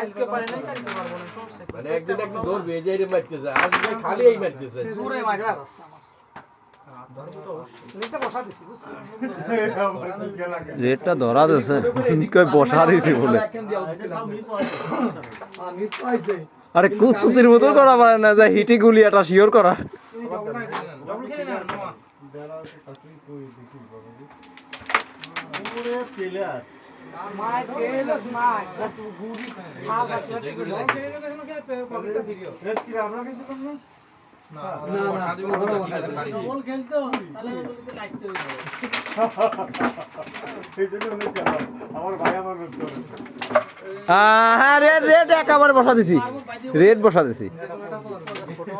আজকে পারে নাই কালকে পারব না সমস্যা মানে একদিন একদিন ধরবে এই যে এরম মারতেছে আজ যে খালি এই মারতেছে। জোরে মারবে আসছে বসা রেটটা ধরা দিছে। কই বসা দিছি বলে। আরে কুচুতির মতো করা পারে না যে হিটি গুলিয়াটা শিওর করা। ডবল খেলে না, নোয়া। মার খেলো, মার। বসা দিছি। মার বসা কিছু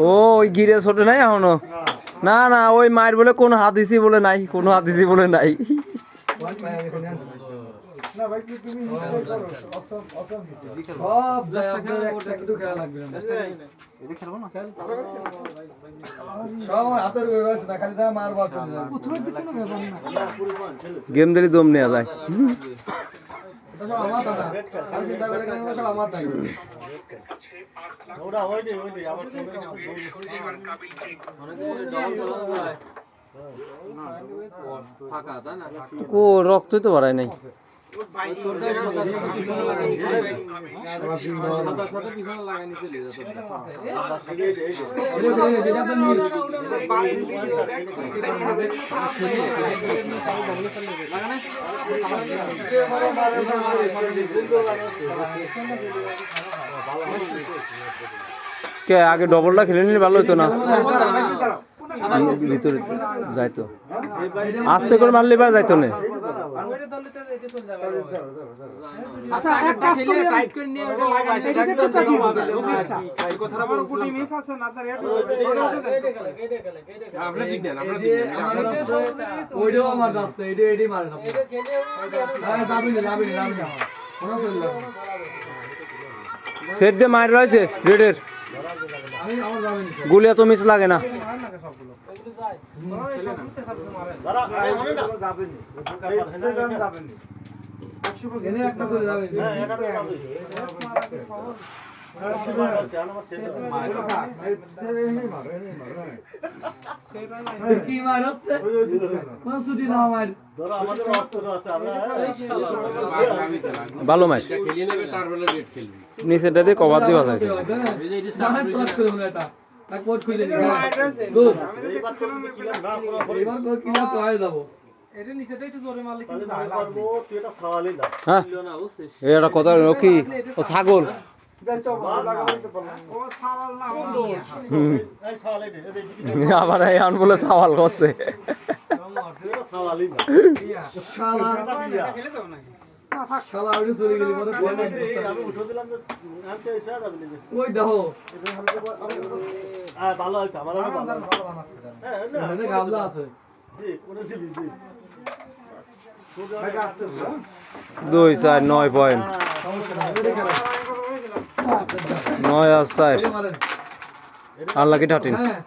ও ওই গিরে ছোট নাই এখনও? না। না ওই মায়ের বলে কোন হাত দিছি বলে নাই কোন হাত দিছি বলে নাই। গেম দিলে দম নেওয়া যায়। রক্তই তো বাড়ায় নাই। কে আগে ডবলটা খেলে নিলে ভালো হতো না? ভিতরে যাইতো। আস্তে করে মারলে এবার যাইতো না? আচ্ছা এক কাজ টাইট করে নিয়ে ওটা লাগাই এটাতে তো চালিয়ে দিবে কথাটা বড় কোটি মিস আছে না তার এটা আমরা দিক দেন আমরা এই যে ওইটাও আমার রাস্তা এটা এটাই মারে না হ্যাঁ যাবি না যাবি না যাবি না কোনো চলে যাবে সেট দিয়ে মার রয়েছে রেডের। গুলিয়া তো মিস লাগে না। যাবে। কি মার হচ্ছে? কোন ছুটি দাও। আমার ভালো ম্যাচ খেলিয়ে নেবে তার বেলা রেড খেলবে। নিচেটা দিয়ে কভার দিয়ে বাজাইছে এই যে এটা মার ক্লাস করে এটা না কোড খুলে নি সুপ এবার কোড কিনা তো আয় এটা নিচেটা একটু জোরে মারলে কিন্তু হ্যাঁ। ও ছাগল। না। আবার এই বলে সওয়াল করছে। শালা শালা চলে গেলি পরে ওই দেখো। এখানে গাবলা আছে। দুই চার নয় পয়েন্ট। নয় আর চার। আল্লাহ কি হ্যাঁ।